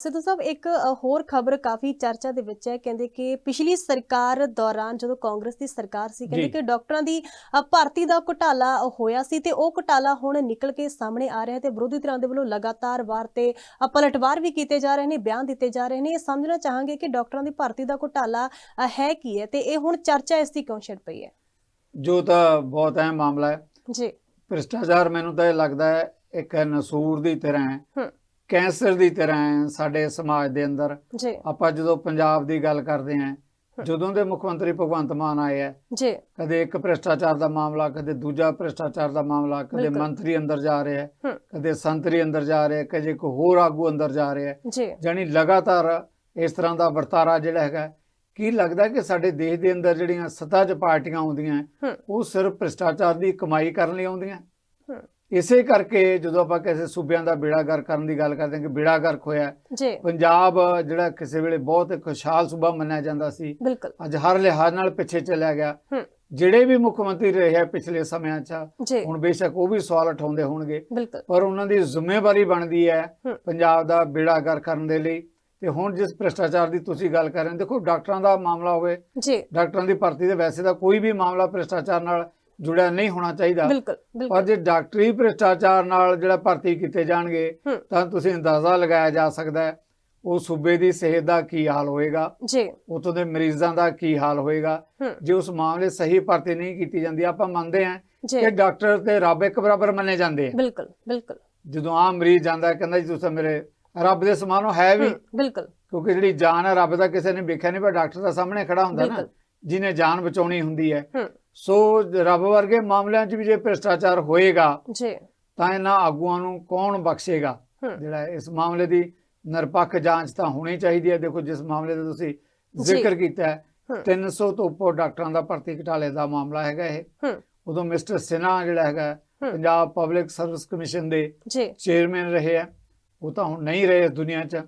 ਸਿੱਧੂ ਸਾਹਿਬ ਇੱਕ ਹੋਰ ਖਬਰ ਕਾਫੀ ਚਰਚਾ ਦੇ ਵਿੱਚ ਹੈ। ਕਹਿੰਦੇ ਕਿ ਪਿਛਲੀ ਸਰਕਾਰ ਦੌਰਾਨ ਜਦੋਂ ਕਾਂਗਰਸ ਦੀ ਸਰਕਾਰ ਸੀ ਕਹਿੰਦੇ। ਕਿ ਡਾਕਟਰਾਂ ਦੀ ਭਰਤੀ ਦਾ ਘੁਟਾਲਾ ਹੋਇਆ ਸੀ ਤੇ ਉਹ ਘੁਟਾਲਾ ਹੁਣ ਨਿਕਲ ਕੇ ਸਾਹਮਣੇ ਆ ਰਿਹਾ ਹੈ ਤੇ ਵਿਰੋਧੀ ਧਿਰਾਂ ਦੇ ਵੱਲੋਂ ਲਗਾਤਾਰ ਵਾਰ ਤੇ ਪਲਟਵਾਰ ਵੀ ਕੀਤੇ ਜਾ ਰਹੇ ਨੇ ਬਿਆਨ ਦਿੱਤੇ ਜਾ ਰਹੇ ਨੇ। ਇਹ ਸਮਝਣਾ ਚਾਹਾਂਗੇ ਕਿ ਡਾਕਟਰਾਂ ਦੀ ਭਰਤੀ ਦਾ ਘੁਟਾਲਾ ਹੈ ਕੀ ਹੈ ਤੇ ਇਹ ਹੁਣ ਚਰਚਾ ਇਸ ਦੀ ਕਿਉਂ ਛਿੜ ਪਈ ਹੈ? ਜੋ ਤਾਂ ਬਹੁਤ ਅਹਿਮ ਮਾਮਲਾ ਹੈ। ਜੀ। ਭ੍ਰਿਸ਼ਟਾਚਾਰ ਮੈਨੂੰ ਤਾਂ ਇਹ ਲੱਗਦਾ ਹੈ ਇੱਕ ਨਸੂਰ ਦੀ ਤਰ੍ਹਾਂ ਹੂੰ। ਕੈਂਸਰ ਦੀ ਤਰ੍ਹਾਂ ਹੈ ਸਾਡੇ ਸਮਾਜ ਦੇ ਅੰਦਰ। ਜੀ। ਆਪਾਂ ਜਦੋਂ ਪੰਜਾਬ ਦੀ ਗੱਲ ਕਰਦੇ ਹਾਂ ਜਦੋਂ ਦੇ ਮੁੱਖ ਮੰਤਰੀ ਭਗਵੰਤ ਮਾਨ ਆਏ ਹੈ ਜੀ। ਕਦੇ ਇੱਕ ਭ੍ਰਿਸ਼ਟਾਚਾਰ ਦਾ ਮਾਮਲਾ ਕਦੇ ਦੂਜਾ ਭ੍ਰਿਸ਼ਟਾਚਾਰ ਦਾ ਮਾਮਲਾ ਕਦੇ। ਮੰਤਰੀ ਅੰਦਰ ਜਾ ਰਿਹਾ ਹੈ ਕਦੇ ਸੰਤਰੀ ਅੰਦਰ ਜਾ ਰਿਹਾ ਕਦੇ ਕੋਈ ਹੋਰ ਆਗੂ ਅੰਦਰ ਜਾ ਰਿਹਾ ਹੈ। ਜੀ। ਜਾਣੀ ਲਗਾਤਾਰ ਇਸ ਤਰ੍ਹਾਂ ਦਾ ਵਰਤਾਰਾ ਜਿਹੜਾ ਹੈਗਾ ਕੀ ਲੱਗਦਾ ਕਿ ਸਾਡੇ ਦੇਸ਼ ਦੇ ਅੰਦਰ ਜਿਹੜੀਆਂ ਸੱਤਾ 'ਚ ਪਾਰਟੀਆਂ ਆਉਂਦੀਆਂ ਉਹ ਸਿਰਫ ਭ੍ਰਿਸ਼ਟਾਚਾਰ ਦੀ ਕਮਾਈ ਕਰਨ ਲਈ ਆਉਂਦੀਆਂ? ਇਸੇ ਕਰਕੇ ਜਦੋਂ ਆਪਾਂ ਕਿਸੇ ਸੂਬਿਆਂ ਦਾ ਬੇੜਾਗਰ ਕਰਨ ਦੀ ਗੱਲ ਕਰਦੇ ਹਾਂ ਕਿ ਬੇੜਾਗਰਕ ਹੋਇਆ ਜੀ। ਪੰਜਾਬ ਜਿਹੜਾ ਕਿਸੇ ਵੇਲੇ ਬਹੁਤ ਇੱਕ ਖੁਸ਼ਹਾਲ ਸੂਬਾ ਮੰਨਿਆ ਜਾਂਦਾ ਸੀ ਬਿਲਕੁਲ। ਅੱਜ ਹਰ ਲਿਹਾਜ਼ ਨਾਲ ਪਿੱਛੇ ਚਲਿਆ ਗਿਆ। ਹੂੰ। ਜਿਹੜੇ ਵੀ ਮੁੱਖ ਮੰਤਰੀ ਰਹੇ ਆ ਪਿਛਲੇ ਸਮਿਆਂ 'ਚ ਜੀ। ਹੁਣ ਬੇਸ਼ੱਕ ਉਹ ਵੀ ਸਵਾਲ ਉਠਾਉਂਦੇ ਹੋਣਗੇ। ਬਿਲਕੁਲ। ਪਰ ਉਹਨਾਂ ਦੀ ਜ਼ਿੰਮੇਵਾਰੀ ਬਣਦੀ ਹੈ ਹੂੰ। ਪੰਜਾਬ ਦਾ ਬੇੜਾਗਰ ਕਰਨ ਦੇ ਲਈ। ਤੇ ਹੁਣ ਜਿਸ ਭ੍ਰਿਸ਼ਟਾਚਾਰ ਦੀ ਤੁਸੀਂ ਗੱਲ ਕਰ ਰਹੇ ਹੋ ਦੇਖੋ ਡਾਕਟਰਾਂ ਦਾ ਮਾਮਲਾ ਹੋਵੇ ਜੀ। ਡਾਕਟਰਾਂ ਦੀ ਭਰਤੀ ਦੇ ਵੈਸੇ ਤਾਂ ਕੋਈ ਵੀ ਮਾਮਲਾ ਭ੍ਰਿਸ਼ਟਾਚਾਰ ਨਾਲ ਜੁੜਿਆ ਨਹੀਂ ਹੋਣਾ ਚਾਹੀਦਾ। ਬਿਲਕੁਲ ਪਰ ਬਿਲਕੁਲ ਜੇ ਡਾਕਟਰੀ ਭ੍ਰਿਸ਼ਟਾਚਾਰ ਨਾਲ ਜਿਹੜਾ ਭਰਤੀ ਕੀਤੇ ਜਾਣਗੇ ਹੂੰ। ਤਾਂ ਤੁਸੀਂ ਅੰਦਾਜ਼ਾ ਲਗਾਇਆ ਜਾ ਸਕਦਾ ਹੈ ਉਹ ਸੂਬੇ ਦੀ ਸਿਹਤ ਦਾ ਕੀ ਹਾਲ ਹੋਏਗਾ ਜੀ। ਉਤੋਂ ਦੇ ਮਰੀਜ਼ਾਂ ਦਾ ਕੀ ਹਾਲ ਹੋਏਗਾ। ਹੂੰ। ਜੇ ਉਸ ਮਾਮਲੇ ਸਹੀ ਭਰਤੀ ਨਹੀਂ ਕੀਤੀ ਜਾਂਦੀ ਆਪਾਂ ਮੰਨਦੇ ਹਾਂ ਜੀ। ਕਿ ਡਾਕਟਰ ਤੇ ਰੱਬ ਇੱਕ ਬਰਾਬਰ ਮੰਨੇ ਜਾਂਦੇ ਆ। ਬਿਲਕੁਲ ਬਿਲਕੁਲ। ਜਦੋਂ ਆਮ ਮਰੀਜ਼ ਜਾਂਦਾ ਹੈ, ਕਹਿੰਦਾ ਜੀ ਤੁਸੀਂ ਮੇਰੇ ਰੱਬ ਦੇ ਸਮਾਨ ਹੋ ਹੈ ਵੀ। ਹੂੰ, ਬਿਲਕੁਲ। ਕਿਉਂਕਿ ਜਿਹੜੀ ਜਾਨ ਹੈ ਰੱਬ ਦਾ ਕਿਸੇ ਨੇ ਵੇਖਿਆ ਨਹੀਂ ਪਰ ਡਾਕਟਰ ਦਾ ਸਾਹਮਣੇ ਖੜਾ ਹੁੰਦਾ ਨਾ ਬਿਲਕੁਲ। ਜਿਹਨੇ ਜਾਨ ਬਚਾਉਣੀ ਹੁੰਦੀ ਹੈ। ਹੂੰ। ਸੋ ਰੱਬ ਵਰਗੇ ਮਾਮਲਿਆਂ 'ਚ ਵੀ ਜੇ ਭ੍ਰਿਸ਼ਟਾਚਾਰ ਹੋਏਗਾ ਜੀ। ਤਾਂ ਇਹਨਾਂ ਆਗੂਆਂ ਨੂੰ ਕੌਣ ਬਖਸ਼ੇਗਾ? ਜਿਹੜਾ ਇਸ ਮਾਮਲੇ ਦੀ ਨਿਰਪੱਖ ਜਾਂਚ ਤਾਂ ਹੋਣੀ ਚਾਹੀਦੀ ਹੈ। ਦੇਖੋ ਜਿਸ ਮਾਮਲੇ ਦਾ ਤੁਸੀਂ ਜ਼ਿਕਰ ਕੀਤਾ ਹੈ ਹੂੰ। 300 ਤੋਂ ਉੱਪਰ ਡਾਕਟਰਾਂ ਦਾ ਭਰਤੀ ਘਟਾਲੇ ਦਾ ਮਾਮਲਾ ਹੈਗਾ ਇਹ। ਉਦੋਂ ਮਿਸਟਰ ਸਿਨਹਾ ਜਿਹੜਾ ਹੈਗਾ। ਪੰਜਾਬ ਪਬਲਿਕ ਸਰਵਿਸ ਕਮਿਸ਼ਨ ਦੇ ਚੇਅਰਮੈਨ ਰਹੇ ਆ। ਉਹ ਤਾਂ ਹੁਣ ਨਹੀਂ ਰਹੇ ਦੁਨੀਆ 'ਚ।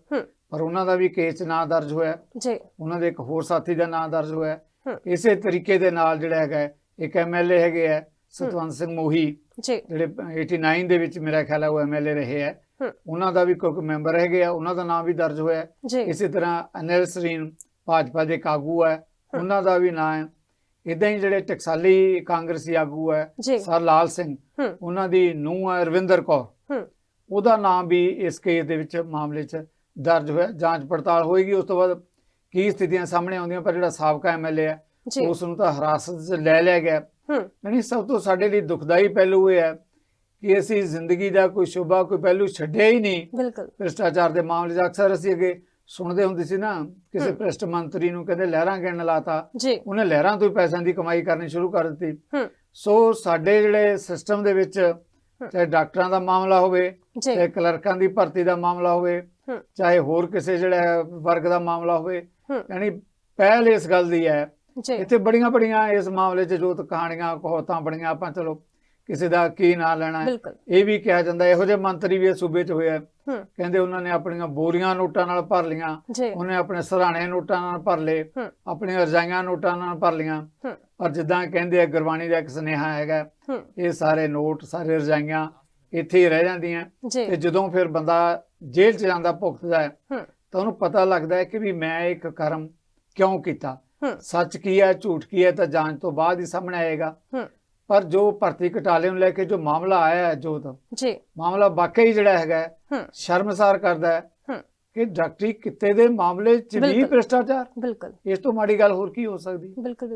ਪਰ ਉਹਨਾਂ ਦਾ ਵੀ ਕੇਸ ਨਾਂ ਦਰਜ ਹੋਇਆ। ਜੀ। ਉਹਨਾਂ ਦੇ ਇੱਕ ਹੋਰ ਸਾਥੀ ਦਾ ਨਾਂ ਦਰਜ ਹੋਇਆ। ਇਸੇ ਤਰੀਕੇ ਦੇ ਨਾਲ ਜਿਹੜਾ ਹੈਗਾ ਇੱਕ ਐਮਐਲਏ ਹੈਗੇ ਆ ਸਤਵੰਤ ਸਿੰਘ ਮੋਹੀ ਜੀ। ਜਿਹੜੇ 89 ਦੇ ਵਿੱਚ ਮੇਰਾ ਖਿਆਲ ਹੈ ਉਹ ਐਮਐਲਏ ਰਹੇ ਆ। ਉਹਨਾਂ ਦਾ ਵੀ ਕੋਈ ਮੈਂਬਰ ਹੈਗੇ ਆ ਉਹਨਾਂ ਦਾ ਨਾਮ ਵੀ ਦਰਜ ਹੋਇਆ ਇਸੇ ਤਰ੍ਹਾਂ ਅਨਿਲ ਸਰੀਨ ਭਾਜਪਾ ਦੇ ਇੱਕ ਆਗੂ ਹੈ। ਉਹਨਾਂ ਦਾ ਵੀ ਨਾਂ ਹੈ। ਇਦਾਂ ਹੀ ਜਿਹੜੇ ਟਕਸਾਲੀ ਕਾਂਗਰਸੀ ਆਗੂ ਹੈ ਸਰ ਲਾਲ ਸਿੰਘ ਉਹਨਾਂ ਦੀ ਨੂੰਹ ਹੈ ਰਵਿੰਦਰ ਕੌਰ। ਉਹਦਾ ਨਾਮ ਵੀ ਇਸ ਕੇਸ ਦੇ ਵਿੱਚ ਮਾਮਲੇ 'ਚ ਦਰਜ ਹੋਇਆ ਜਾਂਚ ਪੜਤਾਲ ਹੋਏਗੀ। ਉਸ ਤੋਂ ਬਾਅਦ ਕੀ ਸਥਿਤੀਆਂ ਸਾਹਮਣੇ ਆਉਂਦੀਆਂ ਪਰ ਜਿਹੜਾ ਸਾਬਕਾ ਐਮਐਲਏ ਹੈ ਉਸ ਨੂੰ ਤਾਂ ਹਿਰਾਸਤ 'ਚ ਲੈ ਲਿਆ ਗਿਆ। ਯਾਨੀ ਸਭ ਤੋਂ ਸਾਡੇ ਲਈ ਦੁਖਦਾਈ ਪਹਿਲੂ ਇਹ ਹੈ ਕਿ ਅਸੀਂ ਜ਼ਿੰਦਗੀ ਦਾ ਕੋਈ ਸ਼ੁਭਾ ਕੋਈ ਪਹਿਲੂ ਛੱਡਿਆ ਹੀ ਨਹੀਂ। ਬਿਲਕੁਲ। ਭ੍ਰਿਸ਼ਟਾਚਾਰ ਦੇ ਮਾਮਲੇ 'ਚ ਅਕਸਰ ਅਸੀਂ ਅੱਗੇ ਸੁਣਦੇ ਹੁੰਦੇ ਸੀ ਨਾ ਕਿਸੇ। ਭ੍ਰਿਸ਼ਟ ਮੰਤਰੀ ਨੂੰ ਕਹਿੰਦੇ ਲਹਿਰਾਂ ਗਿਣਨ ਲਾਤਾ। ਉਹਨੇ ਲਹਿਰਾਂ ਤੋਂ ਹੀ ਪੈਸਿਆਂ ਦੀ ਕਮਾਈ ਕਰਨੀ ਸ਼ੁਰੂ ਕਰ ਦਿੱਤੀ। ਸੋ ਸਾਡੇ ਜਿਹੜੇ ਸਿਸਟਮ ਦੇ ਵਿੱਚ ਚਾਹੇ ਡਾਕਟਰਾਂ ਦਾ ਮਾਮਲਾ ਹੋਵੇ ਚਾਹੇ ਕਲਰਕਾਂ ਦੀ ਭਰਤੀ ਦਾ ਮਾਮਲਾ ਹੋਵੇ ਚਾਹੇ ਹੋਰ ਕਿਸੇ ਜਿਹੜਾ ਵਰਗ ਦਾ ਮਾਮਲਾ ਹੋਵੇ। ਯਾਨੀ ਪਹਿਲ ਇਸ ਗੱਲ ਦੀ ਹੈ ਇੱਥੇ ਬੜੀਆਂ ਬੜੀਆਂ ਇਸ ਮਾਮਲੇ 'ਚ ਜੋਤ ਕਹਾਣੀਆਂ ਕਹੋਤਾਂ ਬੜੀਆਂ ਆਪਾਂ ਚਲੋ ਕਿਸੇ ਦਾ ਕੀ ਨਾਂ ਲੈਣਾ ਇਹ ਵੀ ਕਿਹਾ ਜਾਂਦਾ ਇਹੋ ਜਿਹੇ ਮੰਤਰੀ ਵੀ ਸੂਬੇ 'ਚ ਹੋਏ ਆ। ਹੂੰ। ਕਹਿੰਦੇ ਉਹਨਾਂ ਨੇ ਆਪਣੀਆਂ ਬੋਰੀਆਂ ਨੋਟਾਂ ਨਾਲ ਭਰ ਲੀਆਂ। ਉਹਨੇ ਆਪਣੇ ਸਰਾਣੇ ਨੋਟਾਂ ਨਾਲ ਭਰ ਲਏ। ਆਪਣੀਆਂ ਰਜਾਈਆਂ ਨੋਟਾਂ ਨਾਲ ਭਰ ਲੀਆਂ। ਪਰ ਜਿੱਦਾਂ ਕਹਿੰਦੇ ਆ ਗੁਰਬਾਣੀ ਦਾ ਇੱਕ ਸੁਨੇਹਾ ਹੈਗਾ। ਇਹ ਸਾਰੇ ਨੋਟ ਸਾਰੇ ਰਜਾਈਆਂ ਇੱਥੇ ਹੀ ਰਹਿ ਜਾਂਦੀਆਂ। ਤੇ ਜਦੋਂ ਫਿਰ ਬੰਦਾ ਜੇਲ੍ਹ 'ਚ ਜਾਂਦਾ ਭੁਗਤਦਾ ਹੈ। ਤਾਂ ਉਹਨੂੰ ਪਤਾ ਲੱਗਦਾ ਹੈ ਕਿ ਵੀ ਮੈਂ ਇੱਕ ਕਰਮ ਕਿਉਂ ਕੀਤਾ? ਸੱਚ ਕੀ ਹੈ ਝੂਠ ਕੀ ਹੈ ਤਾਂ ਜਾਂਚ ਤੋਂ ਬਾਅਦ ਹੀ ਸਾਹਮਣੇ ਆਏਗਾ। ਪਰ ਜੋ ਭਰਤੀ ਘਟਾਲੇ ਨੂੰ ਲੈ ਕੇ ਜੋ ਮਾਮਲਾ ਆਇਆ ਹੈ ਜੋ ਤਾਂ ਜੀ। ਮਾਮਲਾ ਵਾਕਈ ਜਿਹੜਾ ਹੈਗਾ ਸ਼ਰਮਸਾਰ ਕਰਦਾ ਹੈ ਕਿ ਡਾਕਟਰੀ ਕਿੱਤੇ ਦੇ ਮਾਮਲੇ 'ਚ ਵੀ। ਭ੍ਰਿਸ਼ਟਾਚਾਰ। ਬਿਲਕੁਲ। ਇਸ ਤੋਂ ਮਾੜੀ ਗੱਲ ਹੋਰ ਕੀ ਹੋ ਸਕਦੀ? ਬਿਲਕੁਲ।